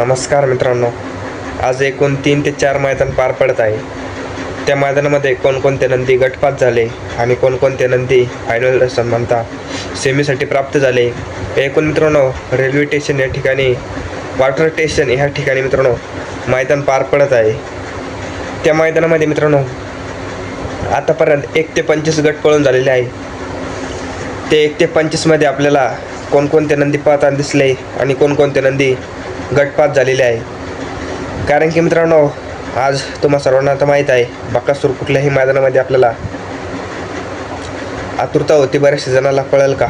नमस्कार मित्रांनो. आज एकूण तीन ते चार मैदान पार पडत आहे. त्या मैदानामध्ये कोणकोणते नंदी गटपात झाले आणि कोणकोणते नंदी फायनल म्हणता सेमीसाठी प्राप्त झाले. एकूण मित्रांनो रेल्वे स्टेशन या ठिकाणी वॉटर स्टेशन ह्या ठिकाणी मित्रांनो मैदान पार पडत आहे. त्या मैदानामध्ये मित्रांनो आतापर्यंत एक ते पंचवीस गट पळून झालेले आहे. ते एक ते पंचवीसमध्ये आपल्याला कोणकोणत्या नंदी पाहताना दिसले आणि कोणकोणते नंदी गटपात झालेले आहे. कारण की मित्रांनो आज तुम्हा सर्वांना तर माहीत आहे बकासूर कुठल्याही मैदानामध्ये आपल्याला आतुरता होती बऱ्याचशा जणाला कळेल का?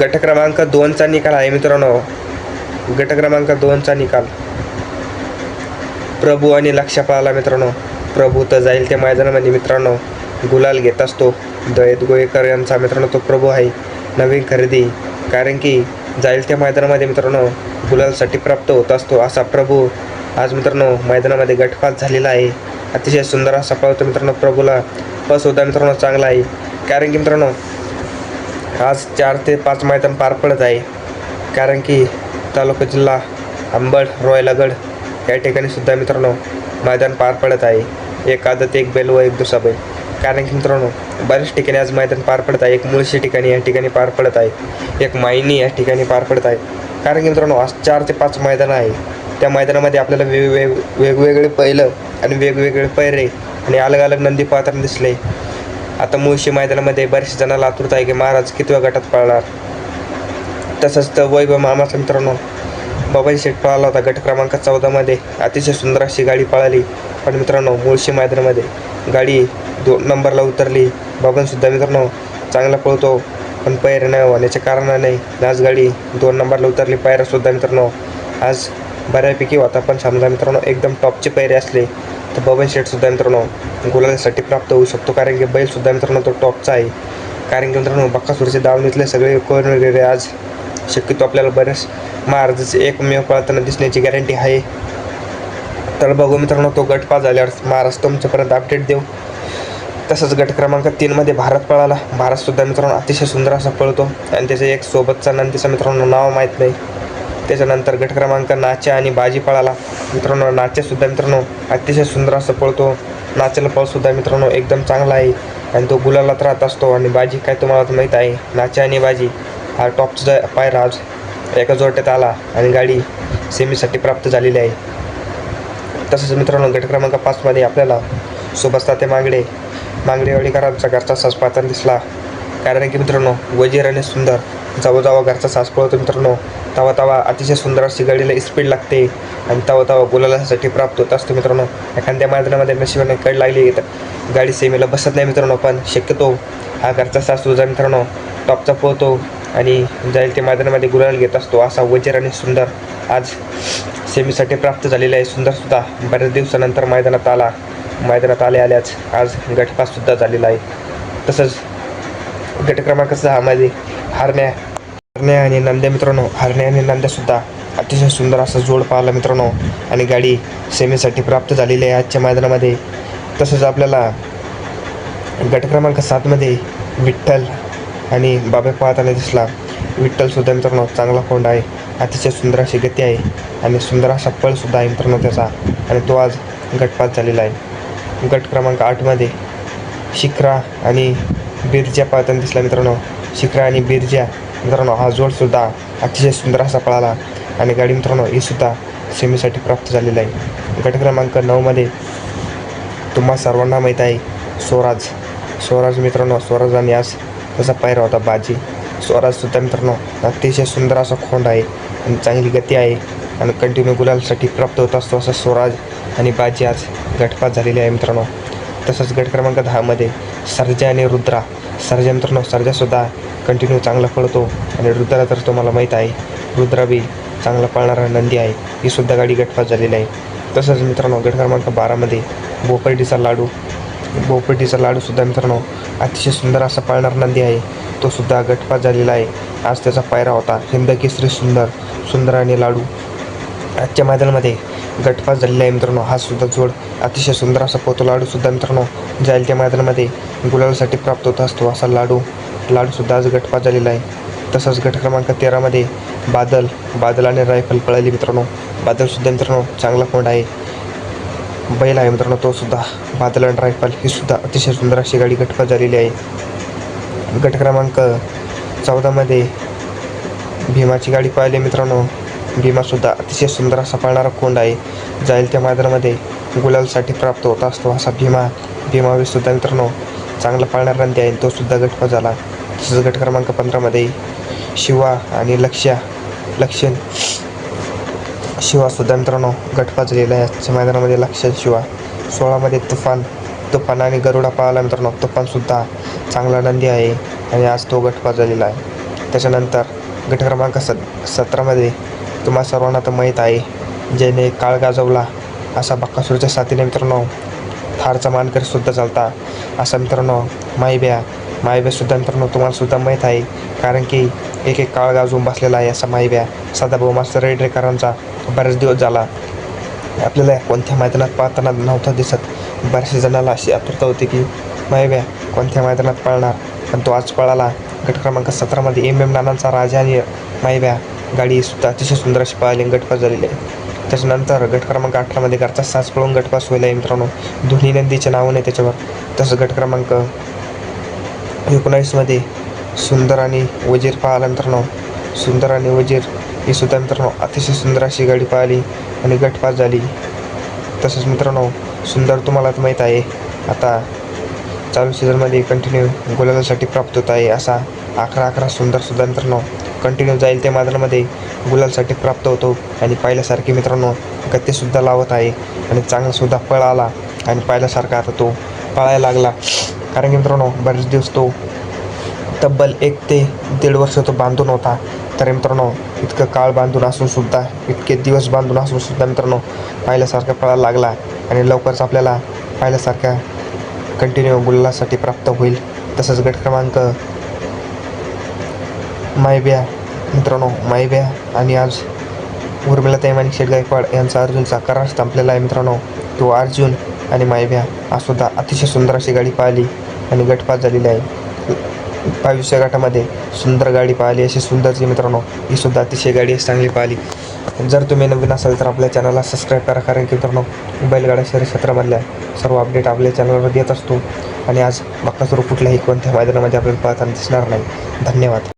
गट क्रमांक दोनचा निकाल आहे मित्रांनो. गट क्रमांक दोनचा निकाल. प्रभू आणि लक्ष मित्रांनो. प्रभू तर जाईल त्या मैदानामध्ये मित्रांनो. गुलाल घेत असतो. दयत गोयेकर यांचा मित्रांनो तो प्रभू आहे. नवीन खरेदी. कारण की जाईल त्या मैदानामध्ये मित्रांनो गुलालसाठी प्राप्त होत असतो असा प्रभू आज मित्रांनो मैदानामध्ये गटपात झालेला आहे. अतिशय सुंदर असा पळतो मित्रांनो प्रभूला. पस होता मित्रांनो चांगला आहे. कारण की मित्रांनो आज चार ते पाच मैदान पार पडत आहे. कारण की तालुका जिल्हा अंबड रॉयलागड या ठिकाणी सुद्धा मित्रांनो मैदान पार पडत आहे. एक आदत एक बैल व एक दुसरा बैल. कारण की मित्रांनो बऱ्याच ठिकाणी आज मैदान पार पडत आहे. एक मुळशी ठिकाणी या ठिकाणी पार पडत आहे. एक मायनी या ठिकाणी पार पडत आहे. कारण की मित्रांनो आज चार ते पाच मैदानं आहे. त्या मैदानामध्ये आपल्याला वेगवेग वेगवेगळे पहिलं आणि वेगवेगळे पैरे आणि अलग अलग नंदी पात्र दिसले. आता मुळशी मैदानामध्ये बऱ्याचशा जणांना आतुरता आहे की महाराज कितव्या गटात पळणार? तसंच तर वैभव मामाचा मित्रांनो बाबाजी शेठ पळाला होता गट क्रमांक चौदामध्ये. अतिशय सुंदर अशी गाडी पळाली. पण मित्रांनो मुळशी मैदानामध्ये गाडी दोन नंबरला उतरली. बाबांसुद्धा मित्रांनो चांगला पळतो. पण पैर न होण्याच्या कारणाने आज गाडी दोन नंबरला उतरली. पायऱ्यासुद्धा मित्रांनो आज बऱ्यापैकी होता पण समजा मित्रांनो एकदम टॉपचे पैरे असले तर बबन शेटसुद्धा मित्रांनो गुलालासाठी प्राप्त होऊ शकतो. कारण की बैलसुद्धा मित्रांनो तो टॉपचा आहे. कारण की मित्रांनो बक्कासुरचे दावणीतले सगळे कोण वगैरे आज शक्यतो आपल्याला बऱ्याच महाराजाचे एकमेव पळताना दिसण्याची गॅरंटी आहे. तर बघू मित्रांनो तो गट पास झाल्यावर महाराज तुमच्यापर्यंत अपडेट देऊ. तसंच गट क्रमांक तीनमध्ये भारत पळाला. भारतसुद्धा मित्रांनो अतिशय सुंदर असा पळतो. आणि त्याच्या एक सोबतचा नंदीचा मित्रांनो नाव माहीत नाही. त्याच्यानंतर गट क्रमांक नाच्या आणि बाजी पळाला. मित्रांनो नाच्यासुद्धा मित्रांनो अतिशय सुंदर असं पळतो. नाच्याला पळसुद्धा मित्रांनो एकदम चांगला आहे. आणि तो गुलालात राहत असतो. आणि बाजी काय तुम्हाला माहीत आहे. नाच्या आणि बाजी हा टॉपचा पायराज एका जोरट्यात आला आणि गाडी सेमीसाठी प्राप्त झालेली आहे. तसंच मित्रांनो गट क्रमांक पाचमध्ये आपल्याला सुभाष ताते मांगडे मांगडेवाडीकरांचा घरचा सास पाहताना दिसला. कारण की मित्रांनो वजीर आणि सुंदर जावा जावा घरचा सास पळतो मित्रांनो. तवा तवा अतिशय सुंदर अशी गाडीला स्पीड लागते आणि तवा तवा गुलालासाठी प्राप्त होत असतो मित्रांनो. एखाद्या मैदानामध्ये नशिबाने कड लागली तर गाडी सेमीला बसत नाही मित्रांनो पण शक्यतो हा घरचा सास तुझा मित्रांनो. टॉपचा पोहतो आणि जाईल ते मैदानामध्ये गुलाल घेत असतो. असा वजीर आणि सुंदर आज सेमीसाठी प्राप्त झालेला आहे. सुंदरसुद्धा बऱ्याच दिवसानंतर मैदानात आला. मैदानात आले आल्याच आज गटपाससुद्धा झालेला आहे. तसंच गट क्रमांक सहामध्ये हरण्या हरण्या आणि नंद्या मित्रांनो हरण्या आणि नंद्यासुद्धा अतिशय सुंदर असा जोड पाहिला मित्रांनो. आणि गाडी सेमीसाठी प्राप्त झालेली आहे आजच्या मैदानामध्ये. तसंच आपल्याला गट क्रमांक सातमध्ये विठ्ठल आणि बाबा पाहताना दिसला. विठ्ठलसुद्धा मित्रांनो चांगला कोंड आहे. अतिशय सुंदर अशी गती आहे. आणि सुंदर असा पळसुद्धा आहे मित्रांनो त्याचा. आणि तो आज गटपात झालेला आहे. गट क्रमांक आठमध्ये शिखरा आणि बिरजा पाहताना दिसला मित्रांनो. शिखरा आणि बिरजा मित्रांनो हा जोडसुद्धा अतिशय सुंदर असा पळाला. आणि गाडी मित्रांनो ही सुद्धा सेमीसाठी प्राप्त झालेला आहे. गट क्रमांक नऊमध्ये तुम्हा सर्वांना माहीत आहे स्वराज. स्वराज मित्रांनो स्वराज आणि आज त्याचा पायरा होता बाजी. स्वराजसुद्धा मित्रांनो अतिशय सुंदर असा खोंड आहे आणि चांगली गती आहे आणि कंटिन्यू गुलालसाठी प्राप्त होत असतो असा स्वराज आणि बाजी आज गटपात झालेली आहे मित्रांनो. तसंच गट क्रमांक दहामध्ये सर्जा आणि रुद्रा. सर्जा मित्रांनो सर्जासुद्धा कंटिन्यू चांगला पळतो आणि रुद्रा तर तुम्हाला माहीत आहे रुद्रा बी चांगला पळणारा नंदी आहे. ही सुद्धा गाडी गटपात झालेली आहे. तसंच मित्रांनो गट क्रमांक बारामध्ये बोपर्डीचा लाडू बोपटीचा लाडूसुद्धा मित्रांनो अतिशय सुंदर असा पाळणार नंदी आहे. तो सुद्धा गटपात झालेला आहे. आज त्याचा पायरा होता. हिंद केसरी सुंदर सुंदर आणि लाडू. आजच्या मैदानामध्ये गटपास झालेला आहे मित्रांनो. हा सुद्धा जोड अतिशय सुंदर असा पोतो लाडूसुद्धा मित्रांनो. जाईल त्या मैदानामध्ये गुलालासाठी प्राप्त होत असतो असा लाडू. लाडूसुद्धा आज गटपास झालेला आहे. तसंच गट क्रमांक तेरामध्ये बादल बादल आणि रायफल पळाली मित्रांनो. बादलसुद्धा मित्रांनो चांगला कोंड आहे. बैल आहे मित्रांनो तो सुद्धा बादल आणि रायफल ही सुद्धा अतिशय सुंदर अशी गाडी गटपात झालेली आहे. गट क्रमांक चौदामध्ये भीमाची गाडी पाहिली मित्रांनो. भीमासुद्धा अतिशय सुंदर असा पाळणारा कोंड आहे. जाईल त्या मैदानामध्ये गुलालसाठी प्राप्त होत असतो असा भीमा भीमावी सुद्धा मित्रांनो चांगला पाळणारा रंदी आहे. तो सुद्धा गटपात झाला. तसंच गट क्रमांक पंधरामध्ये शिवा आणि लक्ष्या लक्षण शिवासुद्धा मित्रांनो गट पाचलेला आहे. आजच्या मैदानामध्ये लक्षात शिवा सोळामध्ये तुफान तुफान आणि गरुडा पळाला मित्रांनो तुफानसुद्धा चांगला नंदी आहे आणि आज तो गट पाजलेला आहे. त्याच्यानंतर गट क्रमांक सत सतरामध्ये तुम्हा सर्वांना तर माहीत आहे ज्याने काळ गाजवला असा बक्कासूरच्या साथीने मित्रांनो थारचा मानकरी सुद्धा चालता. असा मित्रांनो माईब्या मायव्यासुद्धा मित्रांनो तुम्हालासुद्धा माहीत आहे. कारण की एक एक काळ गाजून बसलेला आहे असा मायव्या. सदाभाऊ मास्तर रेडरेकरांचा बरेच दिवस झाला. आपल्याला कोणत्या मैदानात पाहताना नव्हता दिसत. बऱ्याचशा जणाला अशी आतुरता होती की मायव्या कोणत्या मैदानात पळणार? पण तो आज पळाला. गट क्रमांक सतरामध्ये एम एम नानांचा राजा आणि मायव्या गाडी सुद्धा अतिशय सुंदर अशी पळाली गटपास झालेली आहे. त्याच्यानंतर गट क्रमांक अठरामध्ये घरचा सास पळून गटपास व्हायला मित्रांनो. दोन्ही नंदीचे नाव नाही त्याच्यावर. तसं गट क्रमांक एकोणावीसमध्ये सुंदर आणि वजीर पाहिला मित्रांनो सुंदर आणि वजीर ही सुद्धा मित्रांनो अतिशय सुंदर अशी गाडी पाहिली आणि गटपास झाली. तसंच मित्रांनो सुंदर तुम्हाला माहीत आहे आता चालू सीझनमध्ये कंटिन्यू गुलालासाठी प्राप्त होत आहे असा अकरा अकरा सुंदरसुद्धा मित्रांनो कंटिन्यू जाईल त्या मैदानामध्ये गुलालसाठी प्राप्त होतो. आणि पाहिल्यासारखे मित्रांनो गतीसुद्धा लावत आहे आणि चांगलासुद्धा पळ आला आणि पाहिल्यासारखा आता तो पळायला लागला. कारण की मित्रांनो बरेच दिवस तो तब्बल एक ते दीड वर्ष तो बांधून होता. तर मित्रांनो इतकं काळ बांधून असून सुद्धा इतके दिवस बांधून असून सुद्धा मित्रांनो पाहिल्यासारखा पळायला लागला आणि लवकरच आपल्याला पाहिल्यासारख्या कंटिन्यू गुलासाठी प्राप्त होईल. तसंच गट क्रमांक मायब्या मित्रांनो मायब्या आणि आज उर्मिला तैमानिक शेठ गायकवाड यांचा अर्जुनचा करार संपलेला आहे मित्रांनो. तो अर्जुन आणि मायभ्या आज सुद्धा अतिशय सुंदर अशी गाडी पाहिली आणि गटपात झालेली आहे. बावीसच्या गटामध्ये सुंदर गाडी पाहिली अशी सुंदरची मित्रांनो ही सुद्धा अतिशय गाडी चांगली पाहिली. जर तुम्ही नवीन असाल तर आपल्या चॅनलला सबस्क्राईब करा कारण की मित्रांनो बैलगाड्या शहरी क्षेत्रामधल्या सर्व अपडेट आपल्या चॅनलवर देत असतो. आणि आज बक्कासूर कुठल्याही कोणत्या मैदानामध्ये आपल्याला पाहताना दिसणार नाही. धन्यवाद.